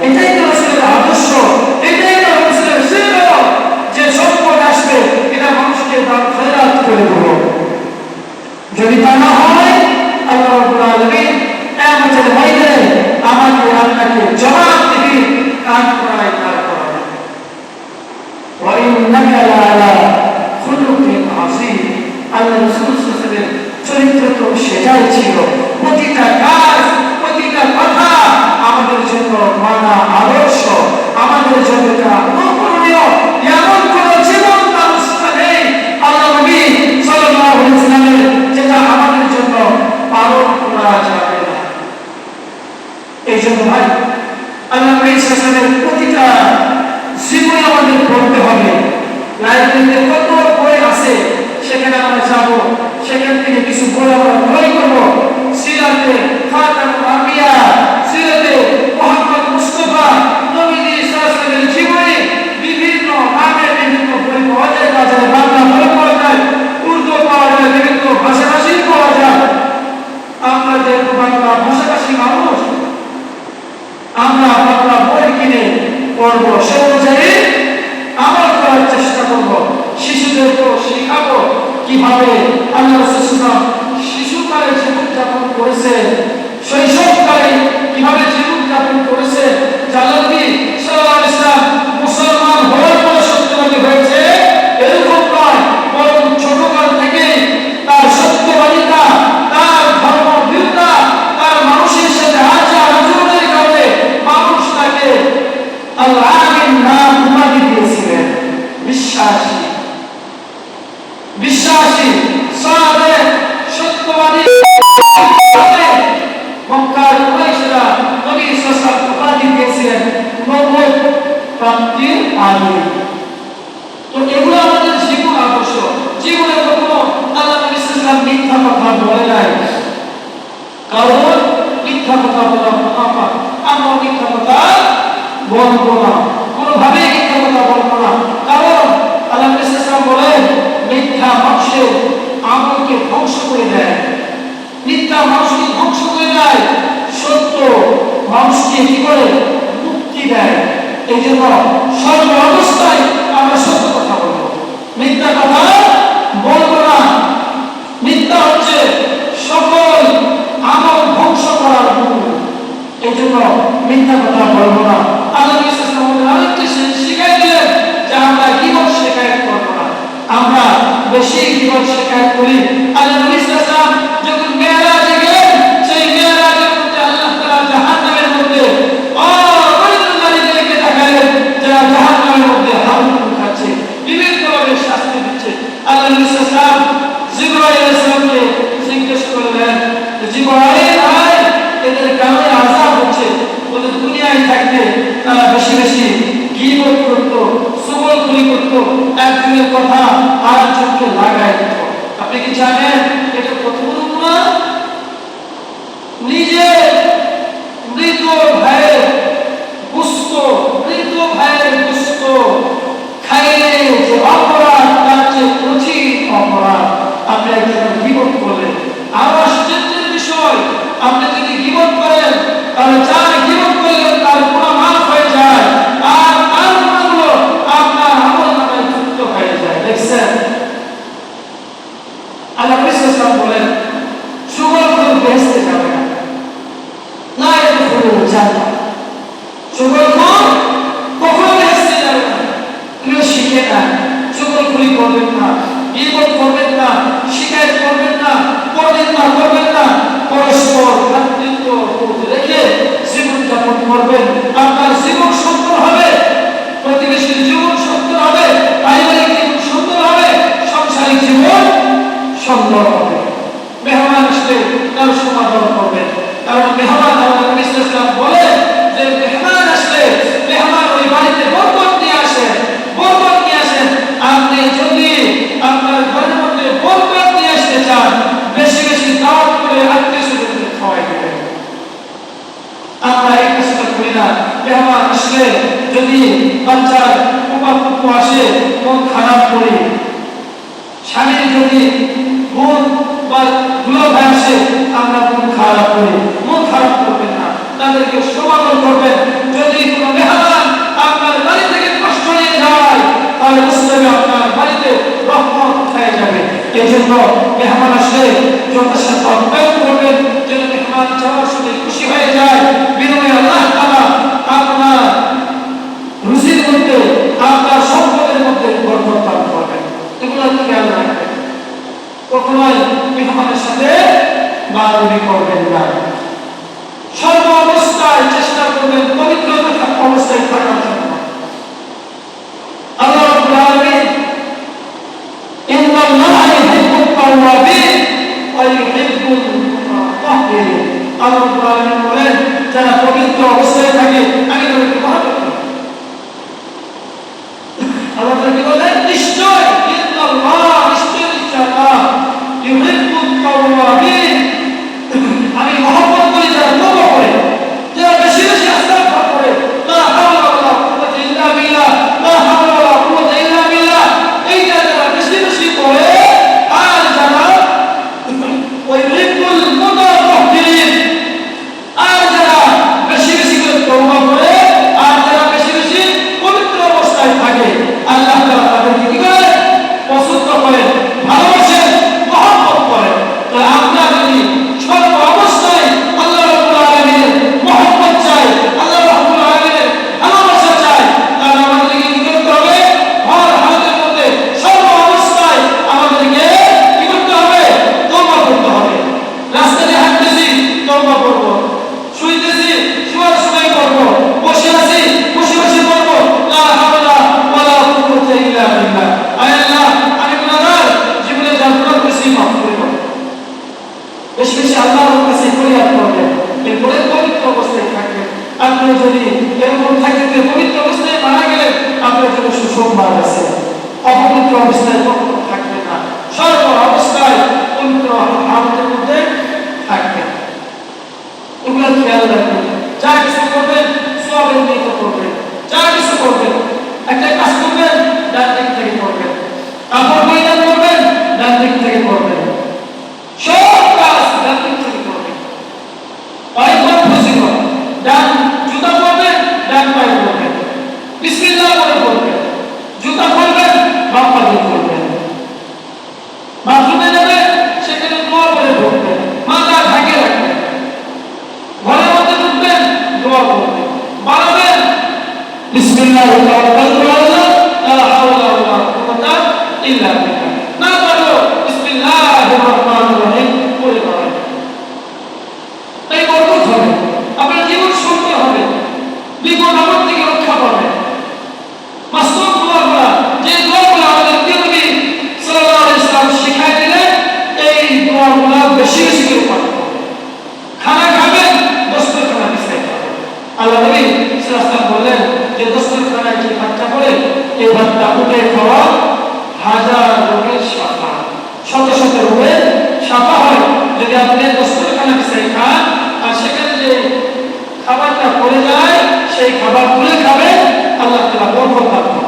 এটাই হয়। আল্লাহ শাসনের প্রতিটা জীবনে আমাদের পড়তে হবে। লাইব্রেরিতে কত বই আছে, সেখানে আমরা যাব। সেখান থেকে কিছু বই আমরা ক্রয় করব। সিরাতে ছিলেন নবুয়ত প্রাপ্তির আগে তো এগুলো আমাদের জীবন আদর্শ। জীবনে কখনো আল্লাহ নবী সাল্লাল্লাহু মিথ্যা কথা বলে নাই। কারণ মিথ্যা কথা বলা মহাপাপ। আমরা মিথ্যা কথা বলব না। কোনোভাবেই মিথ্যা কথা বলব না। কারণ আল্লাহ নবী সাল্লাল্লাহু বলেন, মিথ্যা মানুষের আমলকে ধ্বংস করে দেয়। মিথ্যা মানুষকে ধ্বংস করে দেয়। সত্য মানুষকে কি করে? মুক্তি দেয়? এই জন্য সর্ব অবস্থায় আমরা সত্য কথা বলব। মিথ্যা কথা বলব না। মিথ্যা হচ্ছে সকল আমল ধ্বংস করার গুরু এই জন্য মিথ্যা কথা বলব না। আল্লাহ আরেকটি শিখাই দিলেন যে আমরা জীবন শেখায় করব না। আমরা বেশি জীবন শেখায় করি। আল্লাহ জন্য মেহমান আসলে যথেষ্ট তৎপর যেন মেহমান যাওয়ার শুনে যায়। বিনয় আল্লাহ তারা আপনার রুচির মধ্যে, আপনার সম্পদের মধ্যে বরকত দান করবেন। এগুলো খেয়াল রাখবেন। কখনোই মেহমানের সাথে বাদবি করবেন না। এরকম যে পবিত্র অবস্থায় মারা গেলে আপনার জন্য সুসংবাদ আছে। অপবিত্র অবস্থায় কখনো থাকবে না। সর্ব অবস্থায় পবিত্র মধ্যে থাকবে। ওগুলো খেয়াল রাখবেন যা কিছু করবেন সব করবেন যা কিছু করবেন, একটা কাজ করবেন সফলতা